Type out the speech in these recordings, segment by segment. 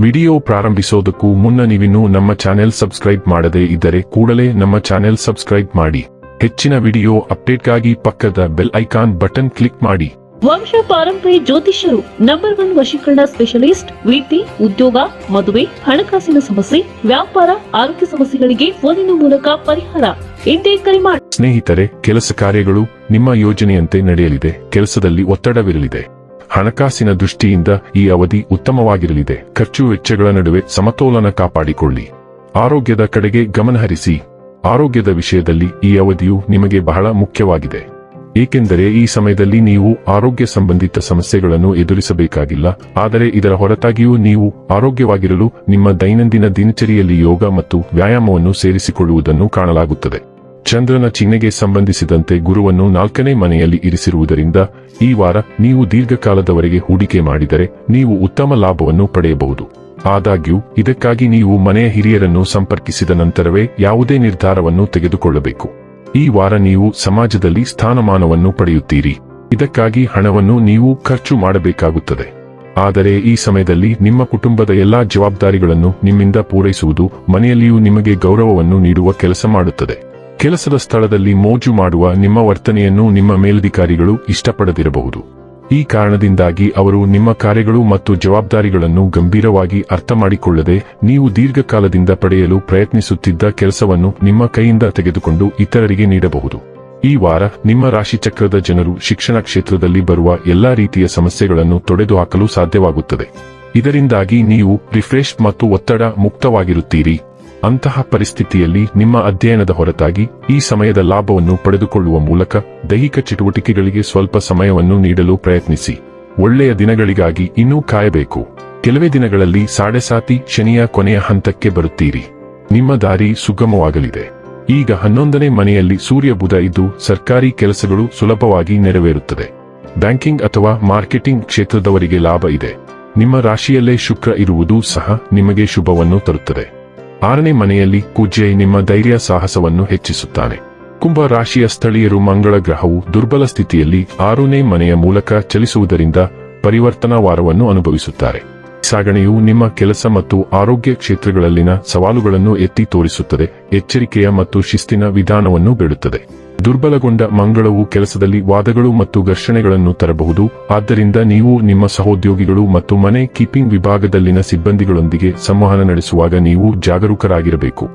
Video ಪ್ರಾರಂಭಿಸೋದಕ್ಕೂ ಮುನ್ನ ನೀವಿನ್ನೂ ನಮ್ಮ ಚಾನೆಲ್ ಸಬ್ಸ್ಕ್ರೈಬ್ ಮಾಡದೇ ಇದ್ದರೆ ಕೂಡಲೇ ನಮ್ಮ ಚಾನೆಲ್ ಸಬ್ಸ್ಕ್ರೈಬ್ ಮಾಡಿ. ಹೆಚ್ಚಿನ ವಿಡಿಯೋ ಅಪ್ಡೇಟ್ಗಾಗಿ ಪಕ್ಕದ ಬೆಲ್ ಐಕಾನ್ ಬಟನ್ ಕ್ಲಿಕ್ ಮಾಡಿ. ವಂಶ ಪಾರಂಪರ್ಯ ಜ್ಯೋತಿಷ್ಯರು ನಂಬರ್ ಒನ್ ವಶೀಕರಣ ಸ್ಪೆಷಲಿಸ್ಟ್ ವೃತ್ತಿ ಉದ್ಯೋಗ ಮದುವೆ ಹಣಕಾಸಿನ ಸಮಸ್ಯೆ ವ್ಯಾಪಾರ ಆರೋಗ್ಯ ಸಮಸ್ಯೆಗಳಿಗೆ ಫೋನಿನ ಮೂಲಕ ಪರಿಹಾರ. ಇಂದೇ ಕರೆ ಮಾಡಿ. ಸ್ನೇಹಿತರೆ ಕೆಲಸ ಕಾರ್ಯಗಳು ನಿಮ್ಮ ಯೋಜನೆಯಂತೆ ನಡೆಯಲಿದೆ. ಕೆಲಸದಲ್ಲಿ ಒತ್ತಡವಿರಲಿದೆ. ಹಣಕಾಸಿನ ದೃಷ್ಟಿಯಿಂದ ಈ ಅವಧಿ ಉತ್ತಮವಾಗಿರಲಿದೆ. ಖರ್ಚು ವೆಚ್ಚಗಳ ನಡುವೆ ಸಮತೋಲನ ಕಾಪಾಡಿಕೊಳ್ಳಿ. ಆರೋಗ್ಯದ ಕಡೆಗೆ ಗಮನಹರಿಸಿ ಆರೋಗ್ಯದ ವಿಷಯದಲ್ಲಿ ಈ ಅವಧಿಯು ನಿಮಗೆ ಬಹಳ ಮುಖ್ಯವಾಗಿದೆ. ಏಕೆಂದರೆ ಈ ಸಮಯದಲ್ಲಿ ನೀವು ಆರೋಗ್ಯ ಸಂಬಂಧಿತ ಸಮಸ್ಯೆಗಳನ್ನು ಎದುರಿಸಬೇಕಾಗಿಲ್ಲ. ಆದರೆ ಇದರ ಹೊರತಾಗಿಯೂ ನೀವು ಆರೋಗ್ಯವಾಗಿರಲು ನಿಮ್ಮ ದೈನಂದಿನ ದಿನಚರಿಯಲ್ಲಿ ಯೋಗ ಮತ್ತು ವ್ಯಾಯಾಮವನ್ನು ಸೇರಿಸಿಕೊಳ್ಳುವುದನ್ನು ಕಾಣಲಾಗುತ್ತದೆ. ಚಂದ್ರನ ಚಿಹ್ನೆಗೆ ಸಂಬಂಧಿಸಿದಂತೆ ಗುರುವನ್ನು ನಾಲ್ಕನೇ ಮನೆಯಲ್ಲಿ ಇರಿಸಿರುವುದರಿಂದ, ಈ ವಾರ ನೀವು ದೀರ್ಘಕಾಲದವರೆಗೆ ಹೂಡಿಕೆ ಮಾಡಿದರೆ ನೀವು ಉತ್ತಮ ಲಾಭವನ್ನು ಪಡೆಯಬಹುದು. ಆದಾಗ್ಯೂ, ಇದಕ್ಕಾಗಿ ನೀವು ಮನೆಯ ಹಿರಿಯರನ್ನು ಸಂಪರ್ಕಿಸಿದ ನಂತರವೇ ಯಾವುದೇ ನಿರ್ಧಾರವನ್ನು ತೆಗೆದುಕೊಳ್ಳಬೇಕು. ಈ ವಾರ ನೀವು ಸಮಾಜದಲ್ಲಿ ಸ್ಥಾನಮಾನವನ್ನು ಪಡೆಯುತ್ತೀರಿ. ಇದಕ್ಕಾಗಿ ಹಣವನ್ನು ನೀವು ಖರ್ಚು ಮಾಡಬೇಕಾಗುತ್ತದೆ. ಆದರೆ ಈ ಸಮಯದಲ್ಲಿ ನಿಮ್ಮ ಕುಟುಂಬದ ಎಲ್ಲಾ ಜವಾಬ್ದಾರಿಗಳನ್ನು ನಿಮ್ಮಿಂದ ಪೂರೈಸುವುದು ಮನೆಯಲ್ಲಿಯೂ ನಿಮಗೆ ಗೌರವವನ್ನು ನೀಡುವ ಕೆಲಸ ಮಾಡುತ್ತದೆ. ಕೆಲಸದ ಸ್ಥಳದಲ್ಲಿ ಮೋಜು ಮಾಡುವ ನಿಮ್ಮ ವರ್ತನೆಯನ್ನು ನಿಮ್ಮ ಮೇಲಧಿಕಾರಿಗಳು ಇಷ್ಟಪಡದಿರಬಹುದು. ಈ ಕಾರಣದಿಂದಾಗಿ ಅವರು ನಿಮ್ಮ ಕಾರ್ಯಗಳು ಮತ್ತು ಜವಾಬ್ದಾರಿಗಳನ್ನು ಗಂಭೀರವಾಗಿ ಅರ್ಥ ಮಾಡಿಕೊಳ್ಳದೆ ನೀವು ದೀರ್ಘಕಾಲದಿಂದ ಪಡೆಯಲು ಪ್ರಯತ್ನಿಸುತ್ತಿದ್ದ ಕೆಲಸವನ್ನು ನಿಮ್ಮ ಕೈಯಿಂದ ತೆಗೆದುಕೊಂಡು ಇತರರಿಗೆ ನೀಡಬಹುದು. ಈ ವಾರ ನಿಮ್ಮ ರಾಶಿಚಕ್ರದ ಜನರು ಶಿಕ್ಷಣ ಕ್ಷೇತ್ರದಲ್ಲಿ ಬರುವ ಎಲ್ಲಾ ರೀತಿಯ ಸಮಸ್ಯೆಗಳನ್ನು ತೊಡೆದುಹಾಕಲು ಸಾಧ್ಯವಾಗುತ್ತದೆ. ಇದರಿಂದಾಗಿ ನೀವು ರಿಫ್ರೆಶ್ ಮತ್ತು ಒತ್ತಡ ಮುಕ್ತವಾಗಿರುತ್ತೀರಿ. ಅಂತಹ ಪರಿಸ್ಥಿತಿಯಲ್ಲಿ ನಿಮ್ಮ ಅಧ್ಯಯನದ ಹೊರತಾಗಿ ಈ ಸಮಯದ ಲಾಭವನ್ನು ಪಡೆದುಕೊಳ್ಳುವ ಮೂಲಕ ದೈಹಿಕ ಚಟುವಟಿಕೆಗಳಿಗೆ ಸ್ವಲ್ಪ ಸಮಯವನ್ನು ನೀಡಲು ಪ್ರಯತ್ನಿಸಿ. ಒಳ್ಳೆಯ ದಿನಗಳಿಗಾಗಿ ಇನ್ನೂ ಕಾಯಬೇಕು. ಕೆಲವೇ ದಿನಗಳಲ್ಲಿ ಸಾಡೆಸಾತಿ ಶನಿಯ ಕೊನೆಯ ಹಂತಕ್ಕೆ ಬರುತ್ತೀರಿ. ನಿಮ್ಮ ದಾರಿ ಸುಗಮವಾಗಲಿದೆ. ಈಗ ಹನ್ನೊಂದನೇ ಮನೆಯಲ್ಲಿ ಸೂರ್ಯ ಬುಧ ಇದ್ದು ಸರ್ಕಾರಿ ಕೆಲಸಗಳು ಸುಲಭವಾಗಿ ನೆರವೇರುತ್ತದೆ. ಬ್ಯಾಂಕಿಂಗ್ ಅಥವಾ ಮಾರ್ಕೆಟಿಂಗ್ ಕ್ಷೇತ್ರದವರಿಗೆ ಲಾಭ ಇದೆ. ನಿಮ್ಮ ರಾಶಿಯಲ್ಲೇ ಶುಕ್ರ ಇರುವುದು ಸಹ ನಿಮಗೆ ಶುಭವನ್ನು ತರುತ್ತದೆ. ಆರನೇ ಮನೆಯಲ್ಲಿ ಕುಜೆ ನಿಮ್ಮ ಧೈರ್ಯ ಸಾಹಸವನ್ನು ಹೆಚ್ಚಿಸುತ್ತಾನೆ. ಕುಂಭ ರಾಶಿಯ ಸ್ಥಳೀಯರು ಮಂಗಳ ಗ್ರಹವು ದುರ್ಬಲ ಸ್ಥಿತಿಯಲ್ಲಿ ಆರನೇ ಮನೆಯ ಮೂಲಕ ಚಲಿಸುವುದರಿಂದ ಪರಿವರ್ತನಾ ವಾರವನ್ನು ಅನುಭವಿಸುತ್ತಾರೆ. ಸಾಗಣೆಯು ನಿಮ್ಮ ಕೆಲಸ ಮತ್ತು ಆರೋಗ್ಯ ಕ್ಷೇತ್ರಗಳಲ್ಲಿನ ಸವಾಲುಗಳನ್ನು ಎತ್ತಿ ತೋರಿಸುತ್ತದೆ, ಎಚ್ಚರಿಕೆಯ ಮತ್ತು ಶಿಸ್ತಿನ ವಿಧಾನವನ್ನು ಬೇಡುತ್ತದೆ. ದುರ್ಬಲಗೊಂಡ ಮಂಗಳವು ಕೆಲಸದಲ್ಲಿ ವಾದಗಳು ಮತ್ತು ಘರ್ಷಣೆಗಳನ್ನು ತರಬಹುದು. ಆದ್ದರಿಂದ ನೀವು ನಿಮ್ಮ ಸಹೋದ್ಯೋಗಿಗಳು ಮತ್ತು ಮನೆ ಕೀಪಿಂಗ್ ವಿಭಾಗದಲ್ಲಿನ ಸಿಬ್ಬಂದಿಗಳೊಂದಿಗೆ ಸಂವಹನ ನಡೆಸುವಾಗ ನೀವು ಜಾಗರೂಕರಾಗಿರಬೇಕು.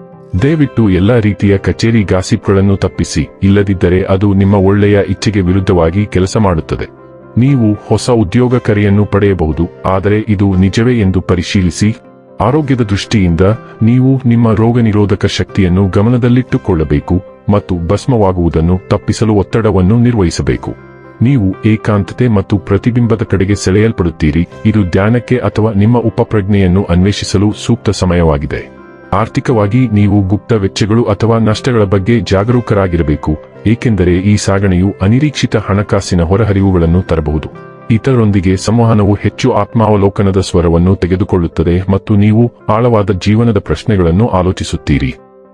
ದಯವಿಟ್ಟು ಎಲ್ಲಾ ರೀತಿಯ ಕಚೇರಿ ಗಾಸಿಪ್ಗಳನ್ನು ತಪ್ಪಿಸಿ, ಇಲ್ಲದಿದ್ದರೆ ಅದು ನಿಮ್ಮ ಒಳ್ಳೆಯ ಇಚ್ಛೆಗೆ ವಿರುದ್ಧವಾಗಿ ಕೆಲಸ ಮಾಡುತ್ತದೆ. ನೀವು ಹೊಸ ಉದ್ಯೋಗ ಕರೆಯನ್ನು ಪಡೆಯಬಹುದು, ಆದರೆ ಇದು ನಿಜವೇ ಎಂದು ಪರಿಶೀಲಿಸಿ. ಆರೋಗ್ಯದ ದೃಷ್ಟಿಯಿಂದ ನೀವು ನಿಮ್ಮ ರೋಗ ನಿರೋಧಕ ಶಕ್ತಿಯನ್ನು ಗಮನದಲ್ಲಿಟ್ಟುಕೊಳ್ಳಬೇಕು. ಮತ್ತು ಭಸ್ಮವಾಗುವುದನ್ನು ತಪ್ಪಿಸಲು ಒತ್ತಡವನ್ನು ನಿರ್ವಹಿಸಬೇಕು. ನೀವು ಏಕಾಂತತೆ ಮತ್ತು ಪ್ರತಿಬಿಂಬದ ಕಡೆಗೆ ಸೆಳೆಯಲ್ಪಡುತ್ತೀರಿ. ಇದು ಧ್ಯಾನಕ್ಕೆ ಅಥವಾ ನಿಮ್ಮ ಉಪಪ್ರಜ್ಞೆಯನ್ನು ಅನ್ವೇಷಿಸಲು ಸೂಕ್ತ ಸಮಯವಾಗಿದೆ. ಆರ್ಥಿಕವಾಗಿ ನೀವು ಗುಪ್ತ ವೆಚ್ಚಗಳು ಅಥವಾ ನಷ್ಟಗಳ ಬಗ್ಗೆ ಜಾಗರೂಕರಾಗಿರಬೇಕು, ಏಕೆಂದರೆ ಈ ಸಾಗಣೆಯು ಅನಿರೀಕ್ಷಿತ ಹಣಕಾಸಿನ ಹೊರಹರಿವುಗಳನ್ನು ತರಬಹುದು. ಇತರರೊಂದಿಗೆ ಸಂವಹನವು ಹೆಚ್ಚು ಆತ್ಮಾವಲೋಕನದ ಸ್ವರವನ್ನು ತೆಗೆದುಕೊಳ್ಳುತ್ತದೆ ಮತ್ತು ನೀವು ಆಳವಾದ ಜೀವನದ ಪ್ರಶ್ನೆಗಳನ್ನು ಆಲೋಚಿಸುತ್ತೀರಿ.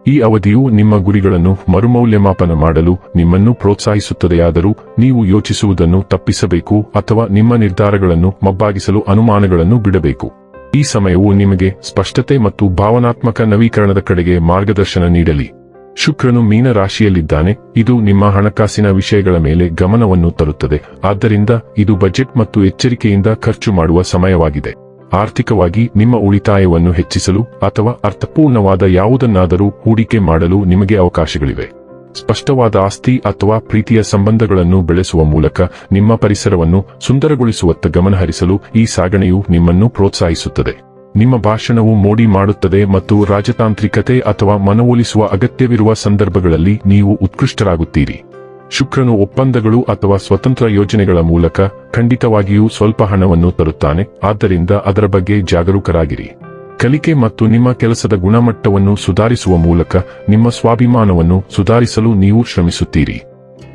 ಈ ಅವಧಿಯು ನಿಮ್ಮ ಗುರಿಗಳನ್ನು ಮರುಮೌಲ್ಯಮಾಪನ ಮಾಡಲು ನಿಮ್ಮನ್ನು ಪ್ರೋತ್ಸಾಹಿಸುತ್ತದೆಯಾದರೂ ನೀವು ಯೋಚಿಸುವುದನ್ನು ತಪ್ಪಿಸಬೇಕು ಅಥವಾ ನಿಮ್ಮ ನಿರ್ಧಾರಗಳನ್ನು ಮಬ್ಬಾಗಿಸಲು ಅನುಮಾನಗಳನ್ನು ಬಿಡಬೇಕು. ಈ ಸಮಯವು ನಿಮಗೆ ಸ್ಪಷ್ಟತೆ ಮತ್ತು ಭಾವನಾತ್ಮಕ ನವೀಕರಣದ ಕಡೆಗೆ ಮಾರ್ಗದರ್ಶನ ನೀಡಲಿ. ಶುಕ್ರನು ಮೀನ ರಾಶಿಯಲ್ಲಿದ್ದಾನೆ. ಇದು ನಿಮ್ಮ ಹಣಕಾಸಿನ ವಿಷಯಗಳ ಮೇಲೆ ಗಮನವನ್ನು ತರುತ್ತದೆ. ಆದ್ದರಿಂದ ಇದು ಬಜೆಟ್ ಮತ್ತು ಎಚ್ಚರಿಕೆಯಿಂದ ಖರ್ಚು ಮಾಡುವ ಸಮಯವಾಗಿದೆ. ಆರ್ಥಿಕವಾಗಿ ನಿಮ್ಮ ಉಳಿತಾಯವನ್ನು ಹೆಚ್ಚಿಸಲು ಅಥವಾ ಅರ್ಥಪೂರ್ಣವಾದ ಯಾವುದನ್ನಾದರೂ ಹೂಡಿಕೆ ಮಾಡಲು ನಿಮಗೆ ಅವಕಾಶಗಳಿವೆ. ಸ್ಪಷ್ಟವಾದ ಆಸ್ತಿ ಅಥವಾ ಪ್ರೀತಿಯ ಸಂಬಂಧಗಳನ್ನು ಬೆಳೆಸುವ ಮೂಲಕ ನಿಮ್ಮ ಪರಿಸರವನ್ನು ಸುಂದರಗೊಳಿಸುವತ್ತ ಗಮನಹರಿಸಲು ಈ ಸಾಗಣೆಯು ನಿಮ್ಮನ್ನು ಪ್ರೋತ್ಸಾಹಿಸುತ್ತದೆ. ನಿಮ್ಮ ಭಾಷಣವು ಮೋಡಿ ಮಾಡುತ್ತದೆ ಮತ್ತು ರಾಜತಾಂತ್ರಿಕತೆ ಅಥವಾ ಮನವೊಲಿಸುವ ಅಗತ್ಯವಿರುವ ಸಂದರ್ಭಗಳಲ್ಲಿ ನೀವು ಉತ್ಕೃಷ್ಟರಾಗುತ್ತೀರಿ. ಶುಕ್ರನು ಒಪ್ಪಂದಗಳು ಅಥವಾ ಸ್ವತಂತ್ರ ಯೋಜನೆಗಳ ಮೂಲಕ ಖಂಡಿತವಾಗಿಯೂ ಸ್ವಲ್ಪ ಹಣವನ್ನು ತರುತ್ತಾನೆ. ಆದ್ದರಿಂದ ಅದರ ಬಗ್ಗೆ ಜಾಗರೂಕರಾಗಿರಿ. ಕಲಿಕೆ ಮತ್ತು ನಿಮ್ಮ ಕೆಲಸದ ಗುಣಮಟ್ಟವನ್ನು ಸುಧಾರಿಸುವ ಮೂಲಕ ನಿಮ್ಮ ಸ್ವಾಭಿಮಾನವನ್ನು ಸುಧಾರಿಸಲು ನೀವು ಶ್ರಮಿಸುತ್ತೀರಿ.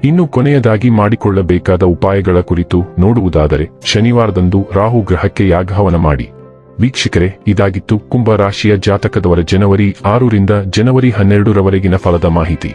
ಇನ್ನು ಕೊನೆಯದಾಗಿ ಮಾಡಿಕೊಳ್ಳಬೇಕಾದ ಉಪಾಯಗಳ ಕುರಿತು ನೋಡುವುದಾದರೆ, ಶನಿವಾರದಂದು ರಾಹು ಗ್ರಹಕ್ಕೆ ಯಾಗಹವನ ಮಾಡಿ. ವೀಕ್ಷಕರೇ, ಇದಾಗಿತ್ತು ಕುಂಭ ರಾಶಿಯ ಜಾತಕದವರ ಜನವರಿ ಆರರಿಂದ ಜನವರಿ ಹನ್ನೆರಡರವರೆಗಿನ ಫಲದ ಮಾಹಿತಿ.